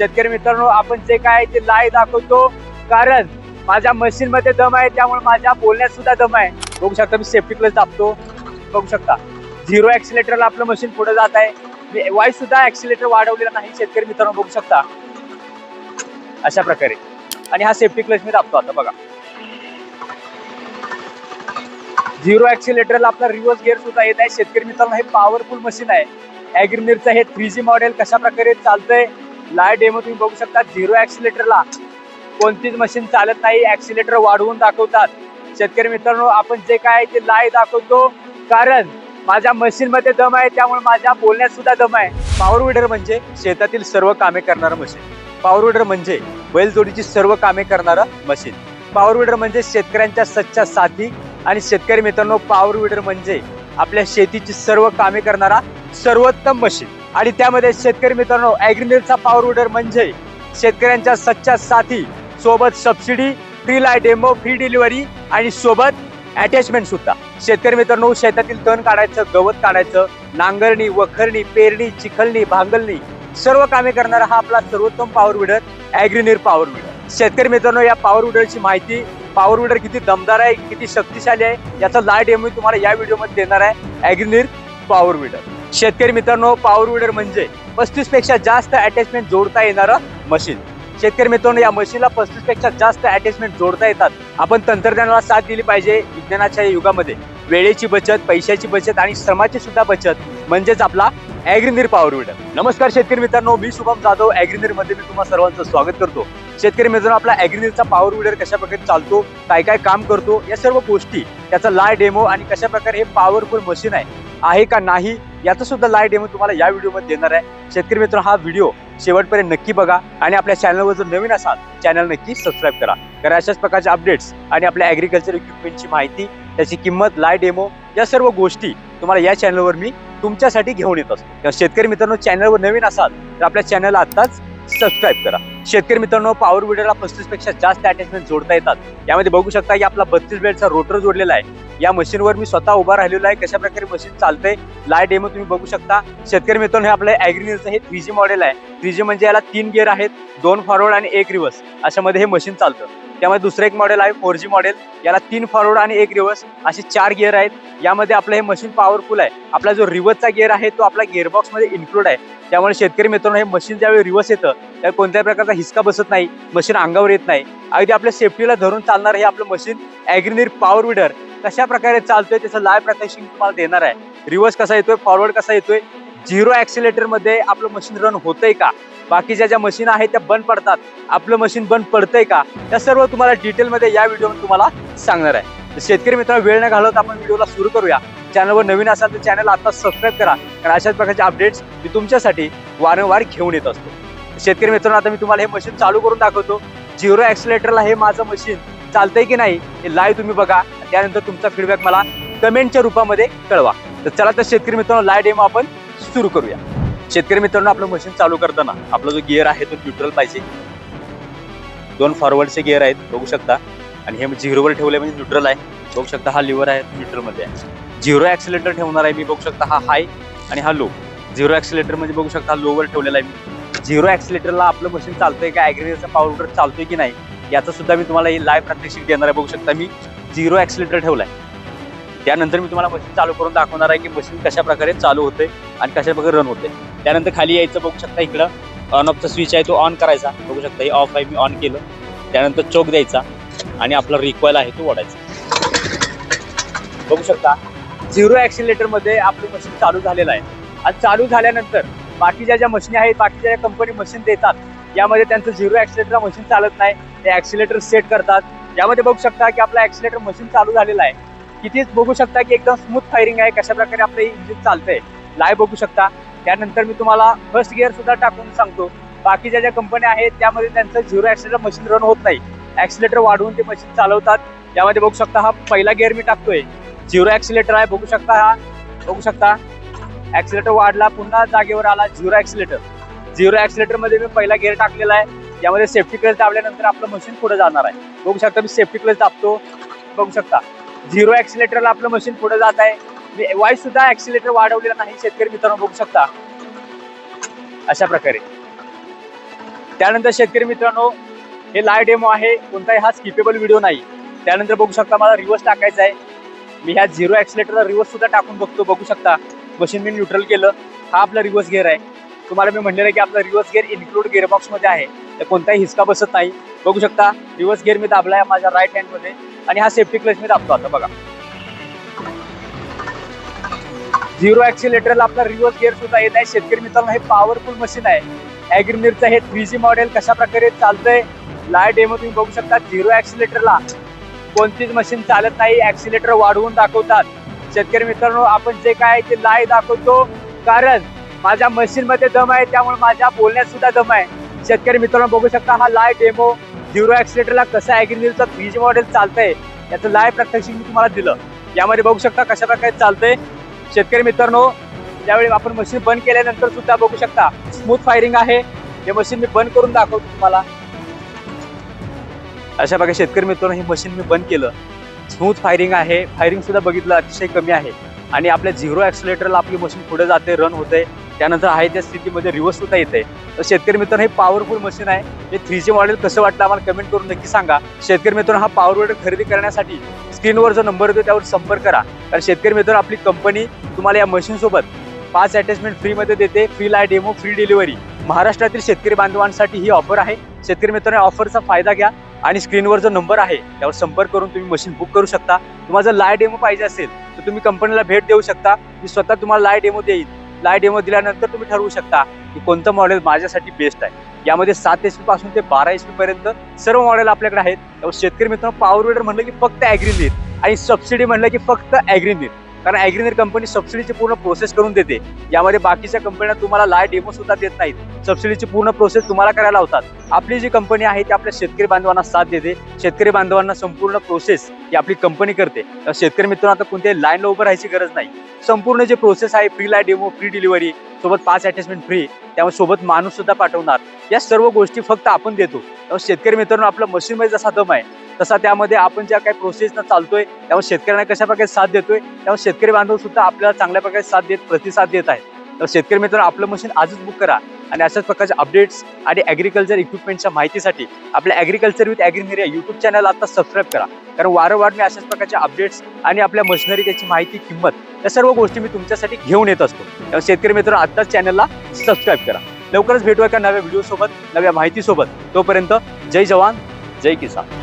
शेतकरी मित्रांनो आपण जे काय ते लाय दाखवतो. कारण माझ्या मशीन मध्ये दम आहे त्यामुळे माझ्या बोलण्यात सुद्धा दम आहे. बघू शकता मी सेफ्टी क्लच दाबतो. बघू शकता. झिरो ऍक्सिलेटरला आपलं मशीन पुढे जात आहे. मी वाय सुद्धा ऍक्सिलेटर वाढवलेला नाही शेतकरी मित्रांनो बघू शकता. अशा प्रकारे. आणि हा सेफ्टी क्लच मी दाबतो आता बघा. झिरो ऍक्सिलेटरला आपला रिव्हर्स गिअर सुद्धा येत आहे. शेतकरी मित्रांनो हे पॉवरफुल मशीन आहे. ॲग्रिमिरचं हे थ्री जी मॉडेल कशा प्रकारे चालतंय? लाय डेमो तुम्ही बघू शकता. झिरो ऍक्सिलेटरला कोणतीच मशीन चालत नाही. ऍक्सिलेटर वाढवून दाखवतात. शेतकरी मित्रांनो आपण जे काय ते लाय दाखवतो. कारण माझ्या मशीन मध्ये दम आहे त्यामुळे माझ्या बोलण्यात सुद्धा दम आहे. पॉवर विडर म्हणजे शेतातील सर्व कामे करणारं मशीन. पॉवर विडर म्हणजे बैलजोडीची सर्व कामे करणारं मशीन. पॉवर विडर म्हणजे शेतकऱ्यांच्या सच्चा साथी. आणि शेतकरी मित्रांनो पॉवर विडर म्हणजे आपल्या शेतीची सर्व कामे करणारा सर्वोत्तम मशीन. आणि त्यामध्ये शेतकरी मित्रांनो ॲग्रिमिलचा पॉवर विडर म्हणजे शेतकऱ्यांच्या सच्चा साथी सोबत सबसिडी फ्री लाय डेमो फ्री डिलिव्हरी आणि सोबत अटॅचमेंट सुद्धा. शेतकरी मित्रांनो शेतातील तण काढायचं गवत काढायचं नांगरणी वखरणी पेरणी चिखलणी भांगलणी सर्व कामे करणारा हा आपला सर्वोत्तम पॉवर विडर ॲग्रीनिर पॉवर विडर शेतकरी मित्रांनो या पॉवर विडरची माहिती पॉवर विडर किती दमदार आहे किती शक्तिशाली आहे याचा लाय डेमो तुम्हाला या व्हिडिओमध्ये देणार आहे ॲग्रीनिर पॉवर विडर शेतकरी मित्रांनो पॉवर विडर म्हणजे पस्तीसपेक्षा जास्त अटॅचमेंट जोडता येणारं मशीन शेतकरी मित्रांनो या मशीनला पस्तीसपेक्षा जास्त अटॅचमेंट जोडता येतात. आपण तंत्रज्ञानाला साथ दिली पाहिजे विज्ञानाच्या युगामध्ये. वेळेची बचत पैशाची बचत आणि श्रमाची सुद्धा बचत म्हणजेच आपला ॲग्रिनीर पॉवर विडर नमस्कार शेतकरी मित्रांनो मी शुभम जाधव ॲग्रिनीरमध्ये मी तुम्हाला सर्वांचं स्वागत करतो. शेतकरी मित्रांनो आपला ॲग्रिनीरचा पॉवर विडर कशा प्रकारे चालतो काय काय काम करतो या सर्व गोष्टी त्याचा लाय डेमो आणि कशा प्रकारे हे पॉवरफुल मशीन आहे आहे का नाही याचा सुद्धा लाय डेमो तुम्हाला या व्हिडिओमध्ये देणार आहे. शेतकरी मित्र हा व्हिडिओ शेवटपर्यंत नक्की बघा आणि आपल्या चॅनलवर जर नवीन असाल चॅनल नक्की सबस्क्राईब करा. कारण अशाच प्रकारचे अपडेट्स आणि आपल्या ॲग्रिकल्चर इक्विपमेंटची माहिती त्याची किंमत लाय डेमो या सर्व गोष्टी तुम्हाला या चॅनलवर मी तुमच्यासाठी घेऊन येत असतो. शेतकरी मित्रांनो चॅनलवर नवीन असाल तर आपल्या चॅनलला आत्ताच सबस्क्राईब करा. शेतकरी मित्रांनो पॉवर विडरला पस्तीसपेक्षा जास्त अटॅचमेंट जोडता येतात. यामध्ये बघू शकता की आपला बत्तीस बेडचा रोटर जोडलेला आहे. या मशीनवर मी स्वतः उभा राहिलेलो आहे. कशा प्रकारे मशीन चालतंय लाय डेमो तुम्ही बघू शकता. शेतकरी मित्रांनो हे आपलं ॲग्रिनिलचं हे थ्री जी मॉडेल आहे. थ्री जी म्हणजे याला तीन गिअर आहेत दोन फॉरवर्ड आणि एक रिव्हर्स अशामध्ये हे मशीन चालतं. त्यामध्ये दुसरं एक मॉडेल आहे फोर जी मॉडेल याला तीन फॉरवर्ड आणि एक रिव्हर्स असे चार गिअर आहेत. यामध्ये आपलं हे मशीन पॉवरफुल आहे. आपला जो रिव्हर्सचा गिअर आहे तो आपला गिअरबॉक्समध्ये इन्क्लूड आहे. त्यामुळे शेतकरी मित्रांनो हे मशीन ज्यावेळी रिव्हर्स येतं त्या कोणत्याही प्रकारचा हिसका बसत नाही मशीन अंगावर येत नाही. अगदी आपल्या सेफ्टीला धरून चालणार हे आपलं मशीन ॲग्रिनीर पॉवर विडर कशा प्रकारे चालतोय त्याचं लाईव्ह प्रकाशिंग तुम्हाला देणार आहे. रिव्हर्स कसा येतोय फॉरवर्ड कसा येतोय झिरो ॲक्सिलेटरमध्ये आपलं मशीन रन होतंय का? बाकीच्या ज्या मशीन आहेत त्या बंद पडतात. आपलं मशीन बंद पडतंय का? या सर्व तुम्हाला डिटेलमध्ये या व्हिडिओमध्ये तुम्हाला सांगणार आहे. शेतकरी मित्रांनो वेळ न घालवत आपण व्हिडिओला सुरू करूया. चॅनलवर नवीन असाल तर चॅनल आता सबस्क्राईब करा. कारण अशाच प्रकारचे अपडेट्स मी तुमच्यासाठी वारंवार घेऊन येत असतो. शेतकरी मित्रांनो आता मी तुम्हाला हे मशीन चालू करून दाखवतो. झिरो ॲक्सिलेटरला हे माझं मशीन चालतंय की नाही हे लाईव्ह तुम्ही बघा. त्यानंतर तुमचा फीडबॅक मला कमेंटच्या रूपामध्ये कळवा. तर चला तर शेतकरी मित्रांनो लाइट डेमो आपण सुरू करूया. शेतकरी मित्रांनो आपलं मशीन चालू करताना आपला जो गिअर आहे तो न्यूट्रल पाहिजे. दोन फॉरवर्डचे गिअर आहेत बघू शकता. आणि हे झिरोवर ठेवले म्हणजे न्यूट्रल आहे. बघू शकता हा लिव्हर आहे न्यूट्रलमध्ये आहे. झिरो ॲक्सिलेटर ठेवणार आहे मी बघू शकता हा हाय आणि हा लो झिरो ॲक्सिलेटर म्हणजे बघू शकता हा लोवर ठेवलेला आहे मी. झिरो ॲक्सिलेटरला आपलं मशीन चालतंय का ॲग्रिकल्चर पावर चालतोय की नाही याचं सुद्धा मी तुम्हाला हे लाईव्ह प्रात्यक्षिक देणार आहे बघू शकता मी. झिरो ॲक्सिलेटर ठेवलाय. त्यानंतर मी तुम्हाला मशीन चालू करून दाखवणार आहे की मशीन कशा प्रकारे चालू होते आणि कशा प्रकारे रन होते त्यानंतर खाली यायचं बघू शकता इकडं. ऑन ऑफचा स्विच आहे तो ऑन करायचा. बघू शकता हे ऑफ आहे मी ऑन केलं. त्यानंतर चोक द्यायचा आणि आपला रिक्वायल आहे तो ओढायचा. बघू शकता झिरो ॲक्सिलेटरमध्ये आपलं मशीन चालू झालेलं आहे. आणि चालू झाल्यानंतर बाकीच्या ज्या मशीन आहेत बाकीच्या ज्या कंपनी मशीन देतात यामध्ये त्यांचं झिरो ॲक्सिलेटर मशीन चालत नाही. ते ॲक्सिलेटर सेट करतात. यामध्ये बघू शकता की आपला ॲक्सिलेटर मशीन चालू झालेला आहे. कितीच बघू शकता की एकदम स्मूथ फायरिंग आहे कशा प्रकारे आपलं इंजिन चालतंय. लाय बघू शकता. त्यानंतर मी तुम्हाला फर्स्ट गिअर सुद्धा टाकून सांगतो. बाकीच्या ज्या कंपन्या आहेत त्यामध्ये त्यांचं झिरो ॲक्सिलेटर मशीन रन होत नाही. ॲक्सिलेटर वाढवून ते मशीन चालवतात. यामध्ये बघू शकता हा पहिला गिअर मी टाकतोय. झिरो ॲक्सिलेटर आहे बघू शकता हा. बघू शकता. ॲक्सिलेटर वाढला पुन्हा जागेवर आला झिरो ॲक्सिलेटर झिरो ॲक्सिलेटरमध्ये मी पहिला गिअर टाकलेला आहे. यामध्ये सेफ्टी क्लच दाबल्यानंतर आपलं मशीन पुढे जाणार आहे. बघू शकता मी सेफ्टी क्लच दाबतो. बघू शकता. झिरो ॲक्सिलेटरला आपलं मशीन पुढे जात आहे. मी वाय सुद्धा ॲक्सिलेटर वाढवलेला नाही शेतकरी मित्रांनो बघू शकता. अशा प्रकारे. त्यानंतर शेतकरी मित्रांनो हे लाय डेमो आहे. कोणताही हा स्किपेबल व्हिडिओ नाही. त्यानंतर बघू शकता मला रिवर्स टाकायचा आहे. मी ह्या झिरो ॲक्सिलेटरला रिवर्स सुद्धा टाकून बघतो. बघू शकता. मशीन मी न्यूट्रल केलं. हा आपला रिवर्स गिअर आहे. तुम्हाला मी म्हणलेलं आहे की आपला रिव्हर्स गिअर इन्क्लूड गिअरबॉक्समध्ये आहे. तर कोणताही हिसका बसत नाही. बघू शकता रिव्हर्स गिअर मी दाबला आहे माझ्या राईट हँडमध्ये आणि हा सेफ्टी क्लच मी दाबतो आता बघा. झिरो ॲक्सिलेटरला आपला रिव्हर्स गिअर सुद्धा येत आहे. शेतकरी मित्रांनो हे पॉवरफुल मशीन आहे. ॲग्रिमिरचं हे थ्री जी मॉडेल कशा प्रकारे चालतंय? लाय डेमो तुम्ही बघू शकता. झिरो ॲक्सिलेटरला कोणतीच मशीन चालत नाही. ॲक्सिलेटर वाढवून दाखवतात. शेतकरी मित्रांनो आपण जे काय आहे ते लाय दाखवतो. कारण माझ्या मशीन मध्ये दम आहे त्यामुळे माझ्या बोलण्यात सुद्धा दम आहे. शेतकरी मित्रांनो बघू शकता हा लाय डेमो झिरो ॲक्सिलेटरला कसं ॲग्रिमिरचं थ्री जी मॉडेल चालतंय. याचं लाय प्रत्यक्ष मी तुम्हाला दिलं. यामध्ये बघू शकता कशा प्रकारे चालतंय. शेतकरी मित्रांनो त्यावेळी आपण मशीन बंद केल्यानंतर सुद्धा बघू शकता स्मूथ फायरिंग आहे. हे मशीन मी बंद करून दाखवतो तुम्हाला. अशा प्रकारे शेतकरी मित्रांनो हे मशीन मी बंद केलं. स्मूथ फायरिंग आहे. फायरिंग सुद्धा बघितलं अतिशय कमी आहे. आणि आपल्या झिरो ॲक्सिलेटरला आपली मशीन पुढे जाते रन होते. त्यानंतर आहे त्या स्थितीमध्ये रिव्हर्स सुद्धा आहे तर शेतकरी मित्रांनो हे पॉवरफुल मशीन आहे. हे थ्री जी मॉडेल कसं वाटलं आम्हाला कमेंट करून नक्की सांगा. शेतकरी मित्रांनो हा पॉवर वेडर खरेदी करण्यासाठी स्क्रीनवर जो नंबर येतो त्यावर संपर्क करा. कारण शेतकरी मित्रांनो आपली कंपनी तुम्हाला या मशीनसोबत पाच अटॅचमेंट फ्रीमध्ये देते. फ्री लाय डेमो फ्री डिलिव्हरी महाराष्ट्रातील शेतकरी बांधवांसाठी ही ऑफर आहे. शेतकरी मित्रांनो ऑफरचा फायदा घ्या. आणि स्क्रीनवर जो नंबर आहे त्यावर संपर्क करून तुम्ही मशीन बुक करू शकता. तुम्हाला जर लाय डेमो पाहिजे असेल तर तुम्ही कंपनीला भेट देऊ शकता. मी स्वतः तुम्हाला लाय डेमो देईल लाय डेमो दिल्यानंतर तुम्ही ठरवू शकता की कोणतं मॉडेल माझ्यासाठी बेस्ट आहे. यामध्ये सात एच पी पासून ते बारा एच पी पर्यंत सर्व मॉडेल आपल्याकडे आहेत. शेतकरी मित्रांनो पॉवर विडर म्हणलं की फक्त ॲग्रीनीर आणि सबसिडी म्हणलं की फक्त ॲग्रीनीर कारण ॲग्रीनेर कंपनी सबसिडीची पूर्ण प्रोसेस करून देते. यामध्ये बाकीच्या कंपन्या तुम्हाला लाय डेमो सुद्धा देत नाहीत. सबसिडीची पूर्ण प्रोसेस तुम्हाला करायला लावतात. आपली जी कंपनी आहे ती आपल्या शेतकरी बांधवांना साथ देते. शेतकरी बांधवांना संपूर्ण प्रोसेस ही आपली कंपनी करते. तर शेतकरी मित्रांनो आता कोणत्याही लाईनला उभं राहायची गरज नाही. संपूर्ण जे प्रोसेस आहे फ्री लाय डेमो फ्री डिलिव्हरी सोबत पाच अटॅचमेंट फ्री त्यामुळे सोबत माणूस सुद्धा पाठवणार. या सर्व गोष्टी फक्त आपण देतो. त्यामुळे शेतकरी मित्रांनो आपलं मशीनमध्ये जसा दम आहे तसा त्यामध्ये आपण ज्या काही प्रोसेसनं चालतोय त्यामुळे शेतकऱ्यांना कशा प्रकारे साथ देतोय त्यामुळे शेतकरी बांधव सुद्धा आपल्याला चांगल्या प्रकारे साथ देत प्रतिसाद देत आहेत. तर शेतकरी मित्रांनो आपलं मशीन आजच बुक करा आणि अशाच प्रकारच्या अपडेट्स आणि ॲग्रिकल्चर इक्विपमेंटच्या माहितीसाठी आपल्या ॲग्रिकल्चर विथ ॲग्रीमेरिया युट्यूब चॅनल आता सबस्क्राईब करा. कारण वारंवार मी अशाच प्रकारच्या अपडेट्स आणि आपल्या मशिनरी त्याची माहिती किंमत या सर्व गोष्टी मी तुमच्यासाठी घेऊन येत असतो. त्यामुळे शेतकरी मित्र आत्ताच चॅनलला सबस्क्राईब करा. लवकरच भेटूया एका नव्या व्हिडिओसोबत नव्या माहितीसोबत. तोपर्यंत जय जवान जय किसान.